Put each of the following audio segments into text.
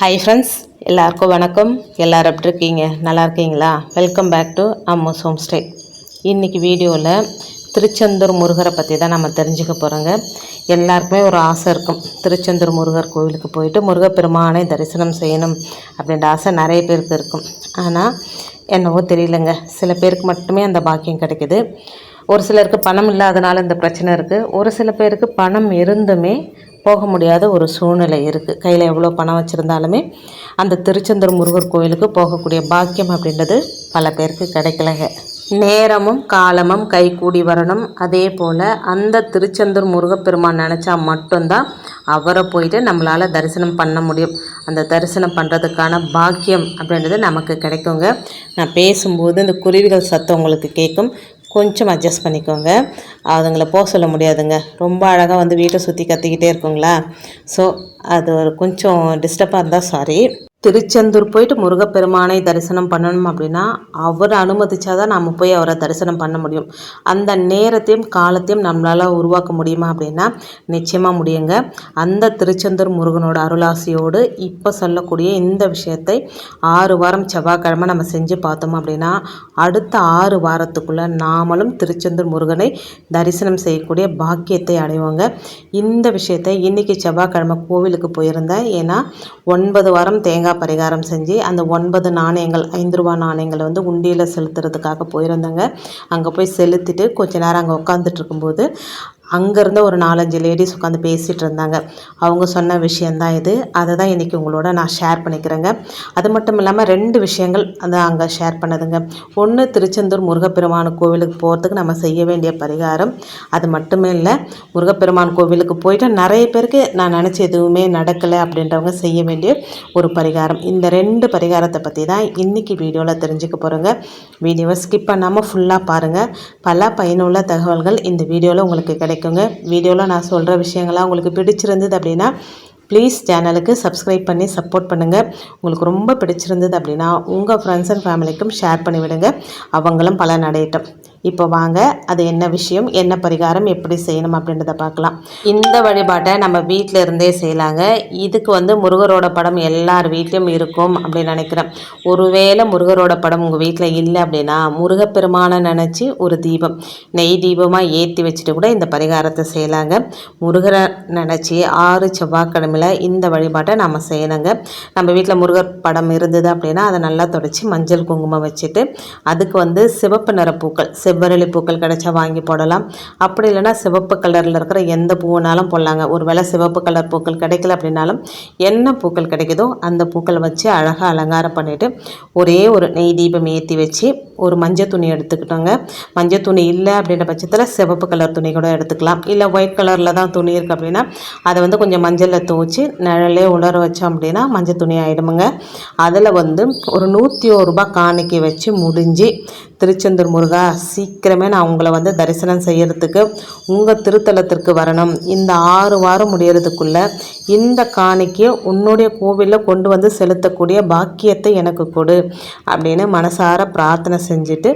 Hi friends எல்லாருக்கும் வணக்கம். எல்லாரும் எப்படி இருக்கீங்க? நல்லா இருக்கீங்களா? Welcome back to Ammu's home stay இன்றைக்கி வீடியோவில் திருச்செந்தூர் முருகரை பற்றி தான் நம்ம தெரிஞ்சுக்க போகிறோங்க எல்லாருக்குமே ஒரு ஆசை இருக்கும். திருச்செந்தூர் முருகர் கோவிலுக்கு போயிட்டு முருகப்பெருமானை தரிசனம் செய்யணும் அப்படின்ற ஆசை நிறைய பேருக்கு இருக்கும். ஆனால் என்னவோ தெரியலங்க. சில பேருக்கு மட்டுமே அந்த பாக்கியம் கிடைக்குது. ஒரு சிலருக்கு பணம் இல்லாதனால இந்த பிரச்சனை இருக்குது ஒரு சில பேருக்கு பணம் இருந்துமே போக முடியாத ஒரு சூழ்நிலை இருக்குது கையில் எவ்வளோ பணம் வச்சுருந்தாலுமே அந்த திருச்செந்தூர் முருகர் கோயிலுக்கு போகக்கூடிய பாக்கியம் அப்படின்றது பல பேருக்கு கிடைக்கலங்க. நேரமும் காலமும் கை கூடி வரணும். அதே போல் அந்த திருச்செந்தூர் முருகப்பெருமான் நினச்சா மட்டும்தான் அவரை போயிட்டு நம்மளால் தரிசனம் பண்ண முடியும். அந்த தரிசனம் பண்ணுறதுக்கான பாக்கியம் அப்படின்றது நமக்கு கிடைக்குங்க. நான் பேசும்போது இந்த குருவிகள் சத்தம் உங்களுக்கு கேட்கும். கொஞ்சம் அட்ஜஸ்ட் பண்ணிக்கோங்க. அதுங்களை போக சொல்ல முடியாதுங்க. ரொம்ப அழகாக வந்து வீட்டை சுற்றி கத்திக்கிட்டே இருக்குங்களா? ஸோ அது ஒரு கொஞ்சம் டிஸ்டர்பாக இருந்தால் சாரி திருச்செந்தூர் போயிட்டு முருகப்பெருமானை தரிசனம் பண்ணணும் அப்படின்னா அவர் அனுமதிச்சாதான் நம்ம போய் அவரை தரிசனம் பண்ண முடியும். அந்த நேரத்தையும் காலத்தையும் நம்மளால் உருவாக்க முடியுமா அப்படின்னா நிச்சயமாக முடியுங்க. அந்த திருச்செந்தூர் முருகனோட அருளாசியோடு இப்போ சொல்லக்கூடிய இந்த விஷயத்தை ஆறு வாரம் செவ்வாய்க்கிழமை நம்ம செஞ்சு பார்த்தோம் அப்படின்னா அடுத்த ஆறு வாரத்துக்குள்ளே நாமளும் திருச்செந்தூர் முருகனை தரிசனம் செய்யக்கூடிய பாக்கியத்தை அடைவோங்க. இந்த விஷயத்தை இன்றைக்கி செவ்வாய்க்கிழமை கோவிலுக்கு போயிருந்தேன். ஏன்னா ஒன்பது வாரம் தேங்காய் பரிகாரம் செஞ்சு அந்த ஒன்பது நாணயங்கள் ஐந்து ரூபா நாணயங்களை வந்து உண்டியில் செலுத்துறதுக்காக போயிருந்தேங்க. அங்கே போய் செலுத்திட்டு கொஞ்ச நேரம் அங்கே உட்காந்துட்டு இருக்கும்போது அங்கேருந்து ஒரு நாலஞ்சு லேடிஸ் உட்காந்து பேசிகிட்டு இருந்தாங்க. அவங்க சொன்ன விஷயந்தான் இது. அதை தான் இன்றைக்கி உங்களோட நான் ஷேர் பண்ணிக்கிறேங்க. அது மட்டும் இல்லாமல் ரெண்டு விஷயங்கள் அதை அங்கே ஷேர் பண்ணதுங்க. ஒன்று திருச்செந்தூர் முருகப்பெருமான் கோவிலுக்கு போகிறதுக்கு நம்ம செய்ய வேண்டிய பரிகாரம். அது மட்டுமே இல்லை முருகப்பெருமான் கோவிலுக்கு போயிட்டு நிறைய பேருக்கு நான் நினச்ச எதுவுமே நடக்கலை அப்படின்றவங்க செய்ய வேண்டிய ஒரு பரிகாரம். இந்த ரெண்டு பரிகாரத்தை பற்றி தான் இன்றைக்கி வீடியோவில் தெரிஞ்சுக்க போகிறோங்க வீடியோவை ஸ்கிப் பண்ணாமல் ஃபுல்லாக பாருங்கள் பல பயனுள்ள தகவல்கள் இந்த வீடியோவில் உங்களுக்கு கிடைக்கும். கிடைக்குங்க வீடியோவில் நான் சொல்கிற விஷயங்கள்லாம் உங்களுக்கு பிடிச்சிருந்தது அப்படின்னா ப்ளீஸ் சேனலுக்கு சப்ஸ்கிரைப் பண்ணி சப்போர்ட் பண்ணுங்கள் உங்களுக்கு ரொம்ப பிடிச்சிருந்தது அப்படின்னா உங்கள் ஃப்ரெண்ட்ஸ் அண்ட் ஃபேமிலிக்கும் ஷேர் பண்ணி விடுங்க அவங்களும் பலன் அடையட்டும். இப்போ வாங்க அது என்ன விஷயம் என்ன பரிகாரம் எப்படி செய்யணும் அப்படின்றத பார்க்கலாம். இந்த வழிபாட்டை நம்ம வீட்டில் இருந்தே செய்யலாங்க. இதுக்கு வந்து முருகரோட படம் எல்லார் வீட்லேயும் இருக்கும் அப்படின்னு நினைக்கிறேன். ஒருவேளை முருகரோட படம் உங்கள் வீட்டில் இல்லை அப்படின்னா முருகப்பெருமானை நினச்சி ஒரு தீபம் நெய் தீபமாக ஏற்றி வச்சுட்டு கூட இந்த பரிகாரத்தை செய்யலாங்க. முருகரை நினச்சி ஆறு செவ்வாய்க்கிழமையில் இந்த வழிபாட்டை நம்ம செய்யணுங்க. நம்ம வீட்டில் முருகர் படம் இருந்தது அப்படின்னா அதை நல்லா தொடச்சி மஞ்சள் குங்குமம் வச்சுட்டு அதுக்கு வந்து சிவப்பு நிற பூக்கள் செவ்வரளி பூக்கள் கிடைச்சா வாங்கி போடலாம். அப்படி இல்லைன்னா சிவப்பு கலரில் இருக்கிற எந்த பூனாலும் போடலாங்க. ஒரு வேளை சிவப்பு கலர் பூக்கள் கிடைக்கல அப்படின்னாலும் என்ன பூக்கள் கிடைக்குதோ அந்த பூக்களை வச்சு அழகாக அலங்காரம் பண்ணிவிட்டு ஒரே ஒரு நெய் தீபம் ஏற்றி வச்சு ஒரு மஞ்சள் துணி எடுத்துக்கிட்டோங்க. மஞ்சள் துணி இல்லை அப்படின்ற பட்சத்தில் சிவப்பு கலர் துணி கூட எடுத்துக்கலாம். இல்லை ஒயிட் கலரில் தான் துணி இருக்குது அப்படின்னா அதை வந்து கொஞ்சம் மஞ்சளில் துவச்சி நிழலே உலர வச்சோம் அப்படின்னா மஞ்சள் துணி ஆகிடுமுங்க அதில் வந்து ஒரு நூற்றி ஒரு ரூபாய் காணிக்கை வச்சு முடிஞ்சு திருச்செந்தூர் முருகா சீக்கிரமே நான் உங்களை வந்து தரிசனம் செய்யறதுக்கு உங்கள் திருத்தலத்திற்கு வரணும். இந்த ஆறு வாரம் முடியறதுக்குள்ளே இந்த காணிக்கையை உன்னுடைய கோவிலில் கொண்டு வந்து செலுத்தக்கூடிய பாக்கியத்தை எனக்கு கொடு அப்படின்னு மனசார பிரார்த்தனை செஞ்சுட்டு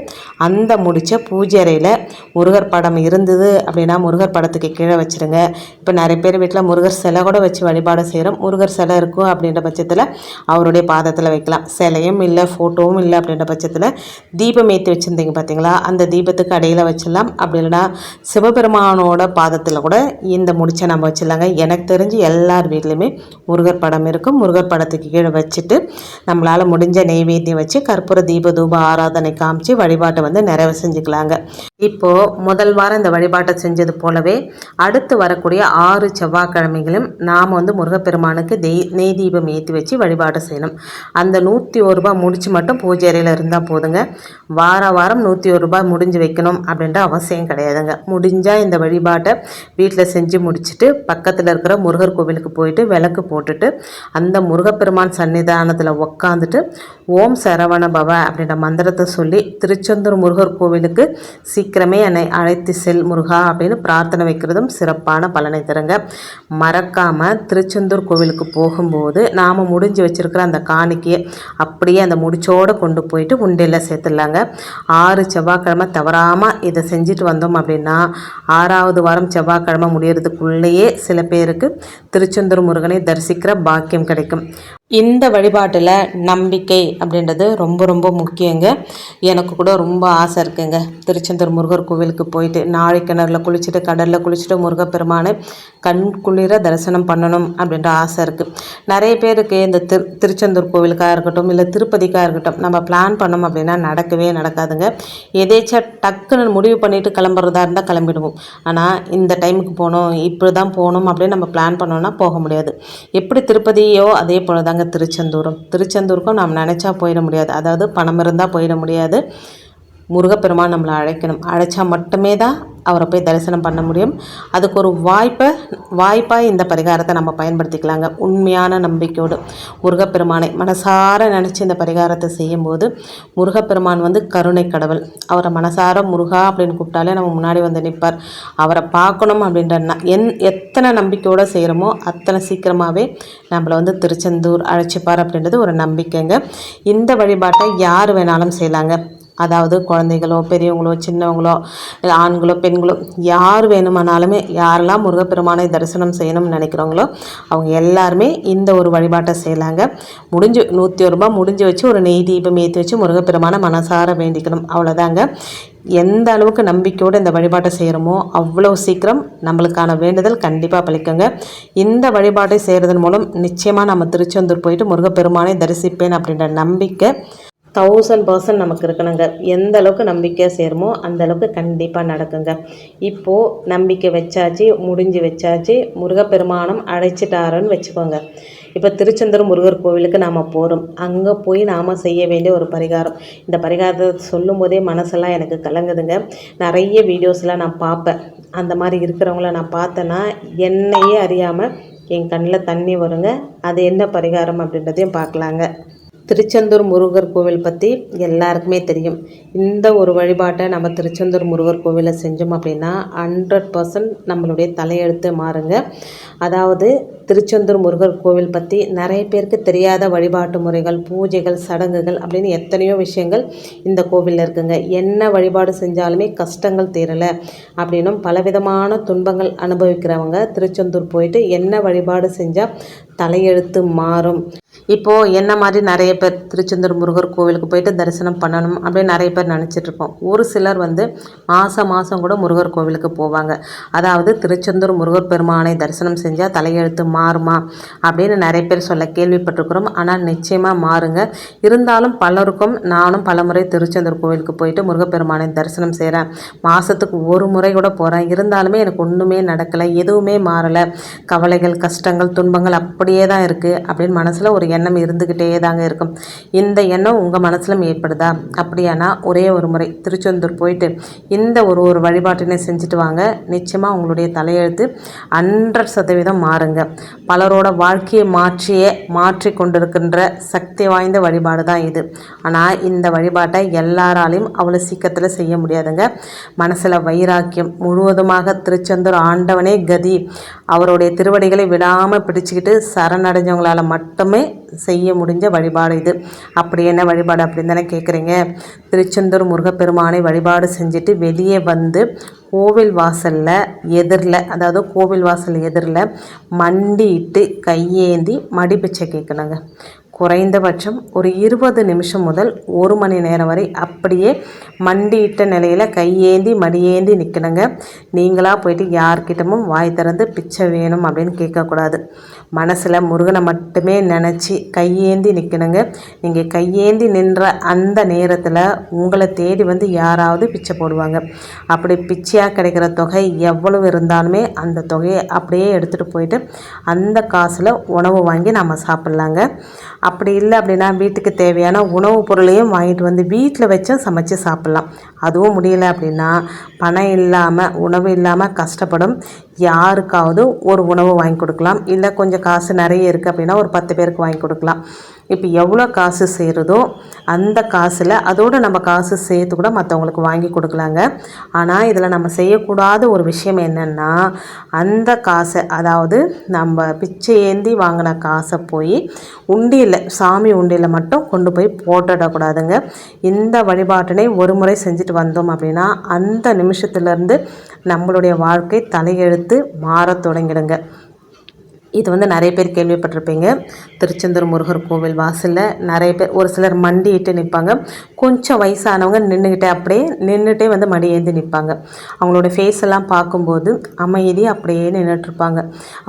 அந்த முடித்த பூஜை அறையில் முருகர் படம் இருந்தது அப்படின்னா முருகர் படத்துக்கு கீழே வச்சுருங்க. இப்போ நிறைய பேர் வீட்டில் முருகர் சிலை கூட வச்சு வழிபாடு செய்கிறோம் முருகர் சிலை இருக்கும் அப்படின்ற பட்சத்தில் அவருடைய பாதத்தில் வைக்கலாம். சிலையும் இல்லை ஃபோட்டோவும் இல்லை அப்படின்ற பட்சத்தில் தீபம் ஏற்றி வச்சுருந்தீங்க பார்த்தீங்களா அந்த தீபத்துக்கு அடையில் வச்சிடலாம். அப்படி இல்லைன்னா சிவபெருமானோட பாதத்தில் கூட இந்த முடிச்சை நம்ம வச்சிடலாங்க. எனக்கு தெரிஞ்சு எல்லார் வீட்லேயுமே முருகர் படம் இருக்கும். முருகர் படத்துக்கு கீழே வச்சுட்டு நம்மளால் முடிஞ்ச நெய்வேத்தியம் வச்சு கற்பூர தீப தூப ஆராதனை காமிச்சு வழிபாட்டை வந்து நிறைவு செஞ்சுக்கலாங்க. இப்போது முதல் வாரம் இந்த வழிபாட்டை செஞ்சது போலவே அடுத்து வரக்கூடிய ஆறு செவ்வாய்க்கிழமைகளும் நாம் வந்து முருகப்பெருமானுக்கு தெய் நெய் தீபம் ஏற்றி வச்சு வழிபாடு செய்யணும். அந்த நூற்றி ஒரு ரூபாய் முடிச்சு மட்டும் பூஜை அறையில் இருந்தால் போதுங்க. வார வாரம் நூற்றி ஒரு ரூபாய் முடிஞ்சு வைக்கணும் அப்படின்ற அவசியம் கிடையாதுங்க. முடிஞ்சால் இந்த வழிபாட்டை வீட்டில் செஞ்சு முடிச்சுட்டு பக்கத்தில் இருக்கிற முருகர் கோவிலுக்கு போயிட்டு விளக்கு போட்டுட்டு அந்த முருகப்பெருமான் சன்னிதானத்தில் உக்காந்துட்டு ஓம் சரவண பவ அப்படின்ற மந்திரத்தை சொல்லி திருச்செந்தூர் முருகர் கோவிலுக்கு சீக்கிரமே என்னை அழைத்து செல் முருகா அப்படின்னு பிரார்த்தனை வைக்கிறதும் சிறப்பான பலனை தருங்க. மறக்காமல் திருச்செந்தூர் கோவிலுக்கு போகும்போது நாம் முடிஞ்சு வச்சுருக்கிற அந்த காணிக்கையை அப்படியே அந்த முடிச்சோடு கொண்டு போயிட்டு உண்டையில் சேர்த்துடலாங்க. ஆறு செவ்வாய்க்கிழமை தவறாமல் இதை செஞ்சுட்டு வந்தோம் அப்படின்னா ஆறாவது வாரம் செவ்வாய்க்கிழமை முடியறதுக்குள்ளேயே சில பேருக்கு திருச்செந்தூர் முருகனை தரிசிக்கிற பாக்கியம் கிடைக்கும். இந்த வழிபாட்டில் நம்பிக்கை அப்படின்றது ரொம்ப ரொம்ப முக்கியங்க. எனக்கு கூட ரொம்ப ஆசை இருக்குங்க. திருச்செந்தூர் முருகர் கோவிலுக்கு போயிட்டு நாளை கிணறுல குளிச்சுட்டு கடலில் குளிச்சுட்டு முருகப்பெருமானை கண் குளிர தரிசனம் பண்ணணும் அப்படின்ற ஆசை இருக்குது நிறைய பேருக்கு இந்த திரு திருச்செந்தூர் கோவிலுக்காக இருக்கட்டும் இல்லை திருப்பதிக்காக இருக்கட்டும் நம்ம பிளான் பண்ணோம் அப்படின்னா நடக்கவே நடக்காதுங்க. எதேச்சா டக்குன்னு முடிவு பண்ணிட்டு கிளம்புறதா இருந்தால் கிளம்பிடுவோம். ஆனால் இந்த டைமுக்கு போகணும் இப்படி தான் போகணும் அப்படின்னு நம்ம பிளான் பண்ணோன்னா போக முடியாது. எப்படி திருப்பதியோ அதே போல் தாங்க திருச்செந்தூரும். திருச்செந்தூருக்கும் நாம் நினச்சா போயிட முடியாது. அதாவது பணம் இருந்தால் போயிட முடியாது. முருகப்பெருமான் நம்மளை அழைக்கணும். அழைச்சா மட்டுமே தான் அவரை போய் தரிசனம் பண்ண முடியும். அதுக்கு ஒரு வாய்ப்பை வாய்ப்பாக இந்த பரிகாரத்தை நம்ம பயன்படுத்திக்கலாங்க. உண்மையான நம்பிக்கையோடு. முருகப்பெருமானை மனசார நினச்சி இந்த பரிகாரத்தை செய்யும்போது முருகப்பெருமான் வந்து கருணை கடவுள். அவரை மனசார முருகா அப்படின்னு கூப்பிட்டாலே நம்ம முன்னாடி வந்து நிற்பார். அவரை பார்க்கணும் அப்படின்ற என் எத்தனை நம்பிக்கையோடு செய்கிறோமோ அத்தனை சீக்கிரமாகவே நம்மளை வந்து திருச்செந்தூர் அழைச்சிப்பார் அப்படின்றது ஒரு நம்பிக்கைங்க. இந்த வழிபாட்டை யார் வேணாலும் செய்யலாங்க. அதாவது குழந்தைகளோ பெரியவங்களோ சின்னவங்களோ ஆண்களோ பெண்களோ யார் வேணுமானாலுமே யாரெல்லாம் முருகப்பெருமானை தரிசனம் செய்யணும்னு நினைக்கிறவங்களோ அவங்க எல்லாருமே இந்த ஒரு வழிபாட்டை செய்யலாங்க. முடிஞ்சு நூற்றி ஒரு ரூபாய் முடிஞ்சு வச்சு ஒரு நெய் தீபம் ஏற்றி வச்சு முருகப்பெருமானை மனசார வேண்டிக்கணும். அவ்வளோதாங்க எந்த அளவுக்கு நம்பிக்கையோடு இந்த வழிபாட்டை செய்கிறோமோ அவ்வளோ சீக்கிரம் நம்மளுக்கான வேண்டுதல் கண்டிப்பாக பழிக்குங்க இந்த வழிபாட்டை செய்கிறதன் மூலம் நிச்சயமாக நம்ம திருச்செந்தூர் போயிட்டு முருகப்பெருமானை தரிசிப்பேன் அப்படின்ற நம்பிக்கை தௌசண்ட் பர்சன்ட் நமக்கு இருக்கணுங்க. எந்த அளவுக்கு நம்பிக்கை சேருமோ அந்த அளவுக்கு கண்டிப்பாக நடக்குங்க. இப்போது நம்பிக்கை வச்சாச்சு முடிஞ்சு வச்சாச்சு முருகப்பெருமானம் அழைச்சிட்டாருன்னு வச்சுக்கோங்க. இப்போ திருச்செந்தூர் முருகர் கோவிலுக்கு நாம் போகிறோம் அங்கே போய் நாம் செய்ய வேண்டிய ஒரு பரிகாரம். இந்த பரிகாரத்தை சொல்லும் போதே மனசெல்லாம் எனக்கு கலங்குதுங்க. நிறைய வீடியோஸ்லாம் நான் பார்ப்பேன். அந்த மாதிரி இருக்கிறவங்கள நான் பார்த்தேன்னா என்னையே அறியாமல் என் கண்ணில் தண்ணி வருங்க. அது என்ன பரிகாரம் அப்படின்றதையும் பார்க்கலாங்க. திருச்செந்தூர் முருகர் கோவில் பற்றி எல்லாருக்குமே தெரியும். இந்த ஒரு வழிபாட்டை நம்ம திருச்செந்தூர் முருகர் கோவிலில் செஞ்சோம் அப்படின்னா ஹண்ட்ரட் பர்சன்ட் நம்மளுடைய தலையெழுத்து மாறுங்க. அதாவது திருச்செந்தூர் முருகர் கோவில் பற்றி நிறைய பேருக்கு தெரியாத வழிபாட்டு முறைகள் பூஜைகள் சடங்குகள் அப்படின்னு எத்தனையோ விஷயங்கள் இந்த கோவிலில் இருக்குங்க. என்ன வழிபாடு செஞ்சாலுமே கஷ்டங்கள் தீரலை அப்படின்னும் பலவிதமான துன்பங்கள் அனுபவிக்கிறவங்க திருச்செந்தூர் போயிட்டு என்ன வழிபாடு செஞ்சால் தலையெழுத்து மாறும். இப்போது என்ன மாதிரி நிறைய பேர் திருச்செந்தூர் முருகர் கோவிலுக்கு போயிட்டு தரிசனம் பண்ணணும் அப்படின்னு நிறைய பேர் நினச்சிட்ருப்போம். ஒரு சிலர் வந்து மாதம் மாதம் கூட முருகர் கோவிலுக்கு போவாங்க. அதாவது திருச்செந்தூர் முருகர் பெருமானை தரிசனம் செஞ்சால் தலையெழுத்து மாறுமா அப்படின்னு நிறைய பேர் சொல்ல கேள்விப்பட்டிருக்கிறோம். ஆனால் நிச்சயமாக மாறுங்க. இருந்தாலும் பலருக்கும் நானும் பலமுறை திருச்செந்தூர் கோவிலுக்கு போயிட்டு முருகப்பெருமானை தரிசனம் செய்கிறேன் மாதத்துக்கு ஒரு முறை கூட போகிறேன் இருந்தாலுமே எனக்கு ஒன்றுமே நடக்கலை எதுவுமே மாறலை. கவலைகள் கஷ்டங்கள் துன்பங்கள் அப்படியே தான் இருக்குது அப்படின்னு மனசில் ஒரு எண்ணம் இருந்துக்கிட்டே தாங்க இருக்கும். இந்த எண்ணம் உங்கள் மனசிலும் ஏற்படுதா? அப்படியானா ஒரே ஒரு முறை திருச்செந்தூர் போயிட்டு இந்த ஒரு ஒரு வழிபாட்டினை செஞ்சுட்டு வாங்க. நிச்சயமாக உங்களுடைய தலையெழுத்து ஹண்ட்ரட் சதவீதம் மாறுங்க. பலரோட வாழ்க்கையை மாற்றியே மாற்றி கொண்டிருக்கின்ற சக்தி வாய்ந்த வழிபாடு தான் இது. ஆனால் இந்த வழிபாட்டை எல்லாராலையும் அவ்வளோ சீக்கிரத்தில் செய்ய முடியாதுங்க. மனசில் வைராக்கியம் முழுவதுமாக திருச்செந்தூர் ஆண்டவனே கதி. அவருடைய திருவடிகளை விடாமல் பிடிச்சிக்கிட்டு சரணடைஞ்சவங்களால் மட்டுமே செய்ய முடிஞ்ச வழிபாடு இது. அப்படி என்ன வழிபாடு அப்படின்னு தானே கேட்குறீங்க திருச்செந்தூர் முருகப்பெருமானை வழிபாடு செஞ்சுட்டு வெளியே வந்து கோவில் வாசலில் எதிரில் அதாவது கோவில் வாசல் எதிரில் மண்டிட்டு கையேந்தி மடிப்பிச்சை கேட்கணுங்க குறைந்தபட்சம் ஒரு இருபது நிமிஷம் முதல் ஒரு மணி நேரம் வரை அப்படியே மண்டியிட்ட நிலையில் கையேந்தி மடியேந்தி நிற்கணுங்க நீங்களாக போயிட்டு யார்கிட்டமும் வாய் திறந்து பிச்சை வேணும் அப்படின்னு கேட்கக்கூடாது. மனசில் முருகனை மட்டுமே நினச்சி கையேந்தி நிற்கணுங்க நீங்கள் கையேந்தி நின்ற அந்த நேரத்தில் உங்களை தேடி வந்து யாராவது பிச்சை போடுவாங்க. அப்படி பிச்சையாக கிடைக்கிற தொகை எவ்வளவு இருந்தாலுமே அந்த தொகையை அப்படியே எடுத்துகிட்டு போயிட்டு அந்த காசில் உணவு வாங்கி நம்ம சாப்பிட்லாங்க. அப்படி இல்லை அப்படின்னா வீட்டுக்கு தேவையான உணவுப் பொருளையும் வாங்கிட்டு வந்து வீட்டில் வச்சும் சமைச்சு சாப்பிட்லாம். அதுவும் முடியல அப்படின்னா பணம் இல்லாமல் உணவு இல்லாமல் கஷ்டப்படும். யாருக்காவது ஒரு உணவு வாங்கி கொடுக்கலாம். இல்லை கொஞ்சம் காசு நிறைய இருக்குது அப்படின்னா ஒரு பத்து பேருக்கு வாங்கி கொடுக்கலாம். இப்போ எவ்வளோ காசு சேருதோ அந்த காசில் அதோடு நம்ம காசு சேர்த்து கூட மற்றவங்களுக்கு வாங்கி கொடுக்கலாங்க. ஆனால் இதில் நம்ம செய்யக்கூடாத ஒரு விஷயம் என்னென்னா அந்த காசை அதாவது நம்ம பிச்சை ஏந்தி வாங்கின காசை போய் உண்டியில் சாமி உண்டியில் மட்டும் கொண்டு போய் போட்டுடக்கூடாதுங்க. இந்த வழிபாட்டினை ஒரு முறை செஞ்சுட்டு வந்தோம் அப்படின்னா அந்த நிமிஷத்துலேருந்து நம்மளுடைய வாழ்க்கை தலையெழுத்து மாற தொடங்கிடுங்க. இது வந்து நிறைய பேர் கேள்விப்பட்டிருப்பீங்க. திருச்செந்தூர் முருகர் கோவில் வாசலில் நிறைய பேர் ஒரு சிலர் மண்டிட்டு நிற்பாங்க கொஞ்சம் வயசானவங்க நின்றுக்கிட்டே அப்படியே நின்றுட்டே வந்து மடி ஏந்தி நிற்பாங்க அவங்களோட ஃபேஸ் எல்லாம் பார்க்கும்போது அமைதி அப்படியே நின்றுட்டுருப்பாங்க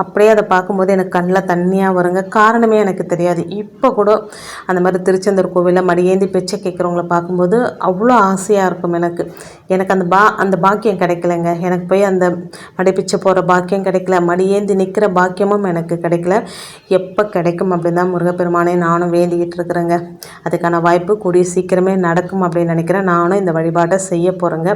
அப்படியே அதை பார்க்கும்போது எனக்கு கண்ணில் தண்ணியாக வருங்க. காரணமே எனக்கு தெரியாது. இப்போ கூட அந்த மாதிரி திருச்செந்தூர் கோவிலில் மடியேந்தி பிச்சை கேட்குறவங்கள பார்க்கும்போது அவ்வளோ ஆசையாக இருக்கும் எனக்கு. எனக்கு அந்த பா அந்த பாக்கியம் கிடைக்கலங்க. எனக்கு போய் அந்த மடி போகிற பாக்கியம் கிடைக்கல. மடியேந்தி நிற்கிற பாக்கியமும் எனக்கு கிடைக்கல. எப்போ கிடைக்கும் அப்படின்னு தான் முருகப்பெருமானே நானும் வேண்டிக்கிட்டு இருக்கிறேங்க. அதுக்கான வாய்ப்பு கூடிய சீக்கிரமே நடக்கும் அப்படின்னு நினைக்கிறேன். நானும் இந்த வழிபாட்டை செய்ய போகிறேங்க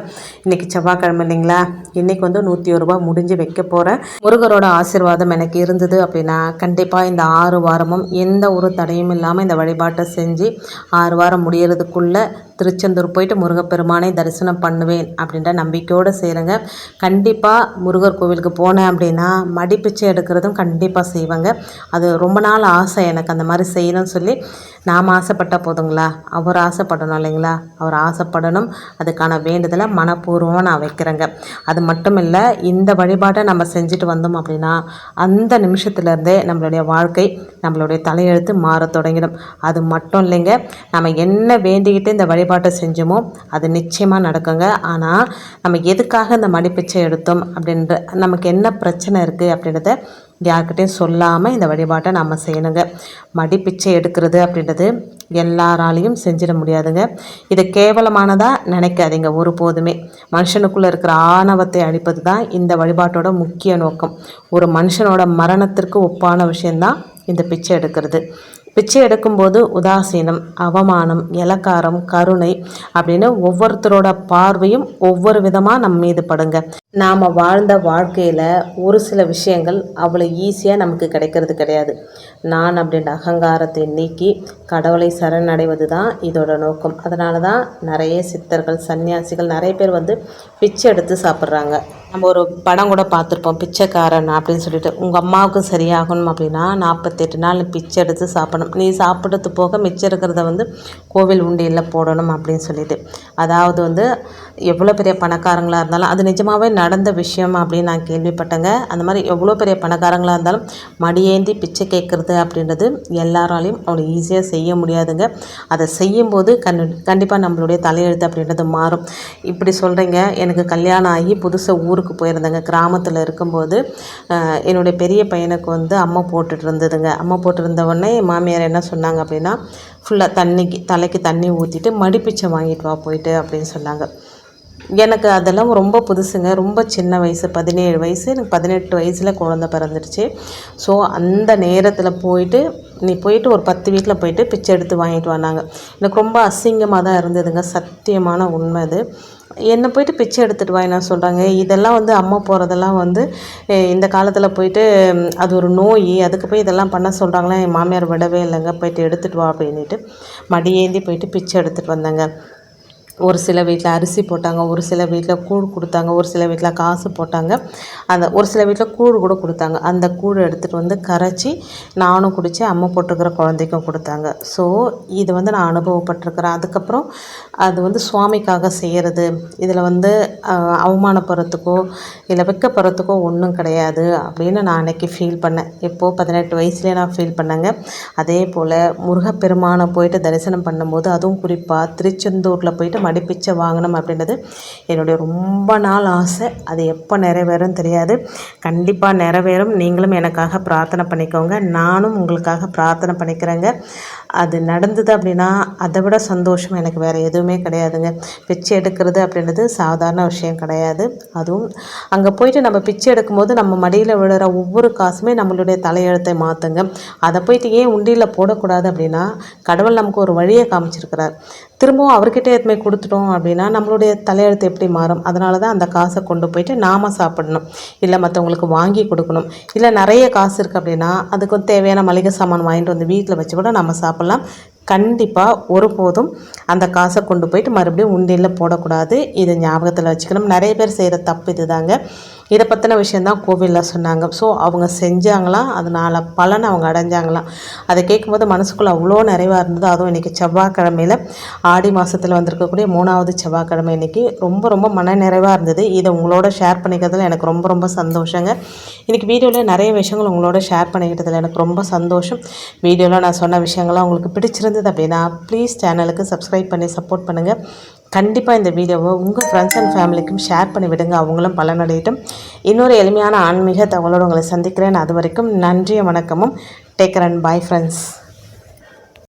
இன்றைக்கி செவ்வாய்க்கிழமை இல்லைங்களா? இன்றைக்கி வந்து நூற்றி ஒரு ரூபா முடிஞ்சு வைக்க போகிறேன் முருகரோட ஆசீர்வாதம் எனக்கு இருந்தது அப்படின்னா கண்டிப்பாக இந்த ஆறு வாரமும் எந்த ஒரு தடையும் இல்லாமல் இந்த வழிபாட்டை செஞ்சு ஆறு வாரம் முடியறதுக்குள்ளே திருச்செந்தூர் போயிட்டு முருகப்பெருமானை தரிசனம் பண்ணு பண்ணுவேன் அப்படின்ற நம்பிக்கையோடு செய்கிறேங்க கண்டிப்பாக முருகர் கோவிலுக்கு போனேன் அப்படின்னா மடிப்பிச்சை எடுக்கிறதும் கண்டிப்பாக செய்வேங்க. அது ரொம்ப நாள் ஆசை எனக்கு அந்த மாதிரி செய்யணும்னு சொல்லி. நாம் ஆசைப்பட்டால் போதுங்களா? அவர் ஆசைப்படணும் இல்லைங்களா? அவர் ஆசைப்படணும். அதுக்கான வேண்டுதலை மனப்பூர்வமாக நான் வைக்கிறேங்க. அது மட்டும் இல்லை இந்த வழிபாட்டை நம்ம செஞ்சுட்டு வந்தோம் அப்படின்னா அந்த நிமிஷத்துலேருந்தே நம்மளுடைய வாழ்க்கை நம்மளுடைய தலையெழுத்து மாற தொடங்கிடும். அது மட்டும் இல்லைங்க நம்ம என்ன வேண்டிக்கிட்டு இந்த வழிபாட்டை செஞ்சோமோ அது நிச்சயமாக நடக்குங்க. ஆனால் நம்ம எதுக்காக இந்த மடிப்பிச்சை எடுத்தோம் அப்படின்ற நமக்கு என்ன பிரச்சனை இருக்குது அப்படின்றத யார்கிட்டையும் சொல்லாமல் இந்த வழிபாட்டை நம்ம செய்யணுங்க. மடிப்பிச்சை எடுக்கிறது அப்படின்றது எல்லாராலையும் செஞ்சிட முடியாதுங்க. இதை கேவலமானதாக நினைக்காதீங்க ஒருபோதுமே. மனுஷனுக்குள்ளே இருக்கிற ஆணவத்தை அழிப்பது தான் இந்த வழிபாட்டோட முக்கிய நோக்கம். ஒரு மனுஷனோட மரணத்திற்கு ஒப்பான விஷயந்தான் இந்த பிச்சை எடுக்கிறது. பிச்சை எடுக்கும்போது உதாசீனம் அவமானம் இலக்காரம் கருணை அப்படின்னு ஒவ்வொருத்தரோட பார்வையும் ஒவ்வொரு விதமாக நம்ம மீது படுங்க. நாம் வாழ்ந்த வாழ்க்கையில் ஒரு சில விஷயங்கள் அவ்வளோ ஈஸியாக நமக்கு கிடைக்கிறது கிடையாது. நான் அப்படின்ற அகங்காரத்தை நீக்கி கடவுளை சரணடைவது தான் இதோட நோக்கம். அதனால தான் நிறைய சித்தர்கள் சன்னியாசிகள் நிறைய பேர் வந்து பிச்சை எடுத்து சாப்பிட்றாங்க. நம்ம ஒரு படம் கூட பார்த்துருப்போம் பிச்சைக்காரன் அப்படின்னு சொல்லிட்டு. உங்கள் அம்மாவுக்கு சரியாகணும் அப்படின்னா நாற்பத்தெட்டு நாள் பிச்சை எடுத்து சாப்பிடணும். நீ சாப்பிட்றது போக மிச்சம் இருக்கிறத வந்து கோவில் உண்டியலில் போடணும் அப்படின்னு சொல்லிட்டு. அதாவது வந்து எவ்வளோ பெரிய பணக்காரங்களாக இருந்தாலும் அது நிஜமாகவே நடந்த விஷயம் அப்படின்னு நான் கேள்விப்பட்டேங்க. அந்த மாதிரி எவ்வளோ பெரிய பணக்காரங்களாக இருந்தாலும் மடியேந்தி பிச்சை கேட்குறது அப்படின்றது எல்லாராலையும் அவ்வளோ ஈஸியாக செய்ய முடியாதுங்க. அதை செய்யும்போது கண் கண்டிப்பாக நம்மளுடைய தலையெழுத்து அப்படின்றது மாறும். இப்படி சொல்கிறீங்க எனக்கு கல்யாணம் ஆகி புதுசாக ஊருக்கு போயிருந்தேங்க. கிராமத்தில் இருக்கும்போது என்னுடைய பெரிய பையனுக்கு வந்து அம்மா போட்டுட்டு இருந்ததுங்க. அம்மா போட்டிருந்த உடனே மாமியார் என்ன சொன்னாங்க அப்படின்னா ஃபுல்லாக தண்ணிக்கு தலைக்கு தண்ணி ஊற்றிட்டு மடிப்பிச்சை வாங்கிட்டு வா போயிட்டு அப்படின்னு சொன்னாங்க. எனக்கு அதெல்லாம் ரொம்ப புதுசுங்க. ரொம்ப சின்ன வயசு பதினேழு வயசு எனக்கு பதினெட்டு வயசில் குழந்த பிறந்துடுச்சு ஸோ அந்த நேரத்தில் போயிட்டு நீ போயிட்டு ஒரு பத்து வீட்டில் போயிட்டு பிச்சை எடுத்து வாங்கிட்டு வந்தாங்க. எனக்கு ரொம்ப அசிங்கமாக தான் இருந்ததுங்க. சத்தியமான உண்மை அது. என்னை போயிட்டு பிச்சை எடுத்துகிட்டு வாங்கினா சொல்கிறாங்க இதெல்லாம் வந்து அம்மா போகிறதெல்லாம் வந்து இந்த காலத்தில் போயிட்டு அது ஒரு நோய் அதுக்கு போய் இதெல்லாம் பண்ண சொல்கிறாங்களே என் மாமியார் விடவே இல்லைங்க. போயிட்டு எடுத்துகிட்டு வா அப்படின்ட்டு மடியேந்தி போயிட்டு பிச்சை எடுத்துகிட்டு வந்தேங்க. ஒரு சில வீட்டில் அரிசி போட்டாங்க ஒரு சில வீட்டில் கூழ் கொடுத்தாங்க ஒரு சில வீட்டில் காசு போட்டாங்க. அந்த ஒரு சில வீட்டில் கூழ் கூட கொடுத்தாங்க. அந்த கூழ் எடுத்துகிட்டு வந்து கரைச்சி நானும் குடித்து அம்மா போட்டிருக்கிற குழந்தைக்கும் கொடுத்தாங்க. ஸோ இது வந்து நான் அனுபவப்பட்டிருக்கிறேன். அதுக்கப்புறம் அது வந்து சுவாமிக்காக செய்கிறது இதில் வந்து அவமானப்படுறதுக்கோ இல்லை வெக்கப்படுறதுக்கோ ஒன்றும் கிடையாது அப்படின்னு நான் அன்றைக்கி ஃபீல் பண்ணேன். இப்போது பதினெட்டு வயசுலேயே நான் ஃபீல் பண்ணேங்க. அதே போல் முருகப்பெருமானை போயிட்டு தரிசனம் பண்ணும்போது அதுவும் குறிப்பாக திருச்செந்தூரில் போயிட்டு மடிப்பிச்சை வாங்கணும் அப்படின்றது என்னுடைய ரொம்ப நாள் ஆசை. அது எப்போ நிறைவேறும் தெரியாது. கண்டிப்பாக நிறைவேறும். நீங்களும் எனக்காக பிரார்த்தனை பண்ணிக்கோங்க. நானும் உங்களுக்காக பிரார்த்தனை பண்ணிக்கிறேங்க. அது நடந்தது அப்படின்னா அதை விட சந்தோஷம் எனக்கு வேறு எதுவுமே கிடையாதுங்க. பிச்சை எடுக்கிறது அப்படின்றது சாதாரண விஷயம் கிடையாது. அதுவும் அங்கே போயிட்டு நம்ம பிச்சை எடுக்கும்போது நம்ம மடியில் விழுற ஒவ்வொரு காசுமே நம்மளுடைய தலையெழுத்தை மாற்றுங்க அதை போயிட்டு ஏன் உண்டியில் போடக்கூடாது அப்படின்னா கடவுள் நமக்கு ஒரு வழியை காமிச்சிருக்கிறார். திரும்பவும் அவர்கிட்ட எதுவுமே கொடுத்துட்டோம் அப்படின்னா நம்மளுடைய தலையெழுத்து எப்படி மாறும்? அதனால தான் அந்த காசை கொண்டு போயிட்டு நாம் சாப்பிடணும். இல்லை மற்றவங்களுக்கு வாங்கி கொடுக்கணும். இல்லை நிறைய காசு இருக்குது அப்படின்னா அதுக்கு தேவையான மளிகை சாமான் வாங்கிட்டு வந்து வீட்டில் வச்சு கூட நம்ம சாப்பிட்லாம். கண்டிப்பாக ஒருபோதும் அந்த காசை கொண்டு போயிட்டு மறுபடியும் உண்டியலில் போடக்கூடாது. இதை ஞாபகத்தில் வச்சுக்கணும். நிறைய பேர் செய்கிற தப்பு இதுதாங்க. இதை பற்றின விஷயந்தான் கோவிலில் சொன்னாங்க. ஸோ அவங்க செஞ்சாங்களாம் அதனால் பலன் அவங்க அடைஞ்சாங்களாம் அதை கேட்கும்போது மனசுக்குள்ளே அவ்வளோ நிறைவாக இருந்தது. அதுவும் இன்றைக்கி செவ்வாய்க்கிழமையில் ஆடி மாதத்தில் வந்திருக்கக்கூடிய மூணாவது செவ்வாய்க்கிழமை இன்றைக்கி ரொம்ப ரொம்ப மன நிறைவாக இருந்தது. இதை உங்களோட ஷேர் பண்ணிக்கிறதுல எனக்கு ரொம்ப ரொம்ப சந்தோஷங்க. இன்றைக்கி வீடியோவில் நிறைய விஷயங்கள் உங்களோட ஷேர் பண்ணிக்கிட்டதில் எனக்கு ரொம்ப சந்தோஷம். வீடியோவில் நான் சொன்ன விஷயங்கள்லாம் உங்களுக்கு பிடிச்சிருந்தது அப்படின்னா ப்ளீஸ் சேனலுக்கு சப்ஸ்கிரைப் பண்ணி சப்போர்ட் பண்ணுங்கள் கண்டிப்பாக இந்த வீடியோவை உங்கள் ஃப்ரெண்ட்ஸ் அண்ட் ஃபேமிலிக்கும் ஷேர் பண்ணி விடுங்க. அவங்களும் பலனடையட்டும். இன்னொரு எளிமையான ஆன்மீக தகவலோடு உங்களை சந்திக்கிறேன். அது வரைக்கும் நன்றிய வணக்கமும் டேக்கர் அண்ட் பாய் ஃப்ரெண்ட்ஸ்